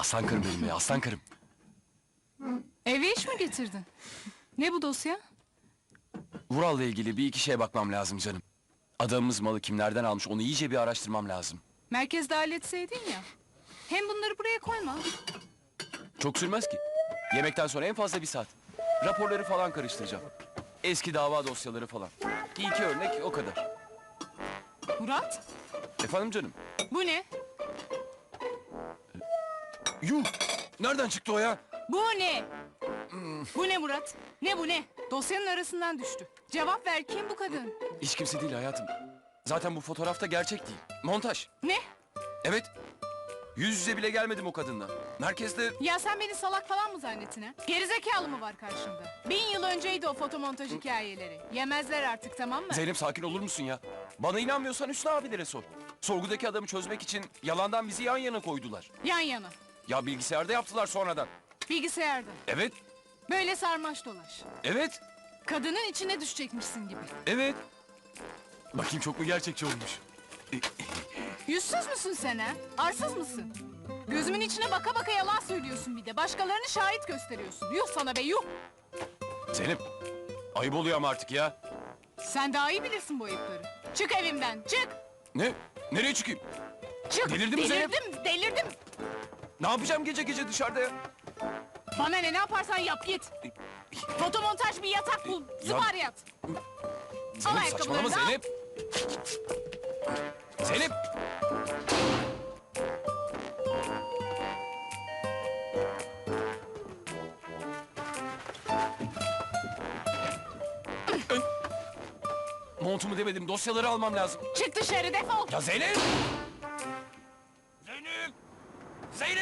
Aslan karım benim ya aslan karım. Eve iş mi getirdin? Ne bu dosya? Vural'la ilgili bir iki şeye bakmam lazım canım. Adamımız malı kimlerden almış onu iyice bir araştırmam lazım. Merkezde halletseydin ya. Hem bunları buraya koyma. Çok sürmez ki. Yemekten sonra en fazla bir saat. Raporları falan karıştıracağım. Eski dava dosyaları falan. Bir iki örnek o kadar. Murat, Efendim canım? bu ne? Yuh! Nereden çıktı o ya? Bu ne? Bu ne Murat? Ne bu ne? Dosyanın arasından düştü. Cevap ver kim bu kadın? Hiç kimse değil hayatım. Zaten bu fotoğrafta gerçek değil. Montaj. Ne? Evet. Yüz yüze bile gelmedim o kadınla. Merkezde Ya sen beni salak falan mı zannettin ha? Gerizekalı mı var karşımda? Bin yıl önceydi o fotomontaj hikayeleri. Yemezler artık tamam mı? Zeynep sakin olur musun ya? Bana inanmıyorsan Hüsnü abilere sor. Sorgudaki adamı çözmek için yalandan bizi yan yana koydular. Yan yana. Ya bilgisayarda yaptılar sonradan. Bilgisayarda. Evet, Böyle sarmaş dolaş. evet, Kadının içine düşecekmişsin gibi. evet. Bakayım çok mu gerçekçi olmuş? Yüzsüz müsün sen ha? Arsız mısın? Gözümün içine baka baka yalan söylüyorsun bir de. Başkalarını şahit gösteriyorsun. Yuh sana be yuh. Zeynep, ayıp oluyor ama artık ya. Sen daha iyi bilirsin bu ayıpları. Çık evimden çık. Ne? Nereye çıkayım? Çık. Delirdin mi Zeynep? delirdim, delirdim. Ne yapacağım gece gece dışarıda ya? Bana ne ne yaparsan yap git. Fotomontaj bir yatak bul. Zıbar yat. Zeynep ayakkabılarını saçmalama al. Zeynep. Zeynep. Montumu demedim dosyaları almam lazım. Çık dışarı defol. Ya Zeynep! Zeynep! Zeynep!